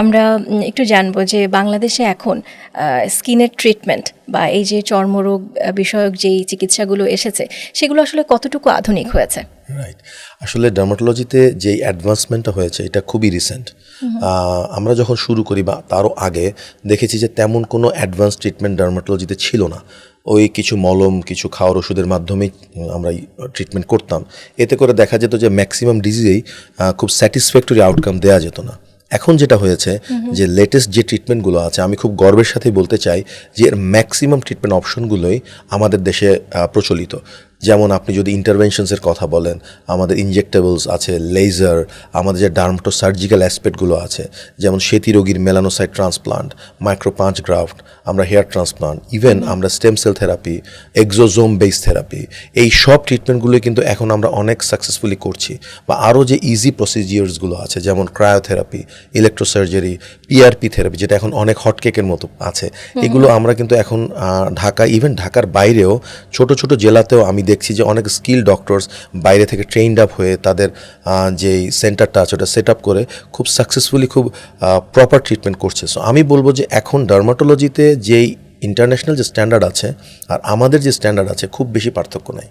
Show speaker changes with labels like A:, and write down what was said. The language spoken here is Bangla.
A: আমরা একটু জানব যে বাংলাদেশে এখন স্কিনের ট্রিটমেন্ট বা এই যে চর্মরোগ বিষয়ক যেই চিকিৎসাগুলো এসেছে সেগুলো আসলে কতটুকু আধুনিক হয়েছে?
B: রাইট আসলে ডার্মাটোলজিতে যেই অ্যাডভান্সমেন্টটা হয়েছে এটা খুবই রিসেন্ট আমরা যখন শুরু করি বা তারও আগে দেখেছি যে তেমন কোনো অ্যাডভান্স ট্রিটমেন্ট ডার্মাটোলজিতে ছিল না। ওই কিছু মলম কিছু খাওয়ার ওষুধের মাধ্যমেই আমরা ট্রিটমেন্ট করতাম। এতে করে দেখা যেত যে ম্যাক্সিমাম ডিজিজেই খুব স্যাটিসফ্যাক্টরি আউটকাম দেওয়া যেত না। এখন যেটা হয়েছে যে লেটেস্ট যে ট্রিটমেন্টগুলো আছে আমি খুব গর্বের সাথে বলতে চাই যে এর ম্যাক্সিমাম ট্রিটমেন্ট অপশনগুলোই আমাদের দেশে প্রচলিত। যেমন আপনি যদি ইন্টারভেনশনসের কথা বলেন আমাদের ইনজেক্টেবলস আছে লেজার আমাদের যে ডার্মটো সার্জিক্যাল অ্যাসপেক্টগুলো আছে যেমন সেতি রোগীর মেলানোসাইট ট্রান্সপ্লান্ট মাইক্রোপাঞ্চ গ্রাফট আমরা হেয়ার ট্রান্সপ্লান্ট ইভেন আমরা stem cell therapy exosome base therapy এই সব ট্রিটমেন্টগুলো কিন্তু এখন আমরা অনেক সাকসেসফুলি করছি। বা আরও যে ইজি প্রসিজিয়ার্সগুলো আছে যেমন ক্রায়োথেরাপি ইলেকট্রোসার্জারি পিআরপি থেরাপি যেটা এখন অনেক হটকেকের মতো আছে এগুলো আমরা কিন্তু এখন ঢাকা ইভেন ঢাকার বাইরেও ছোট ছোট জেলাতেও আমি দেখছি যে অনেক স্কিল ডক্টরস বাইরে থেকে ট্রেন্ড আপ হয়ে তাদের যেই সেন্টারটা আছে ওটা সেট আপ করে খুব সাকসেসফুলি খুব প্রপার ট্রিটমেন্ট করছে। সো আমি বলব যে এখন ডার্মাটোলজিতে যেই ইন্টারন্যাশনাল যে স্ট্যান্ডার্ড আছে আর আমাদের যে স্ট্যান্ডার্ড আছে খুব বেশি পার্থক্য নাই।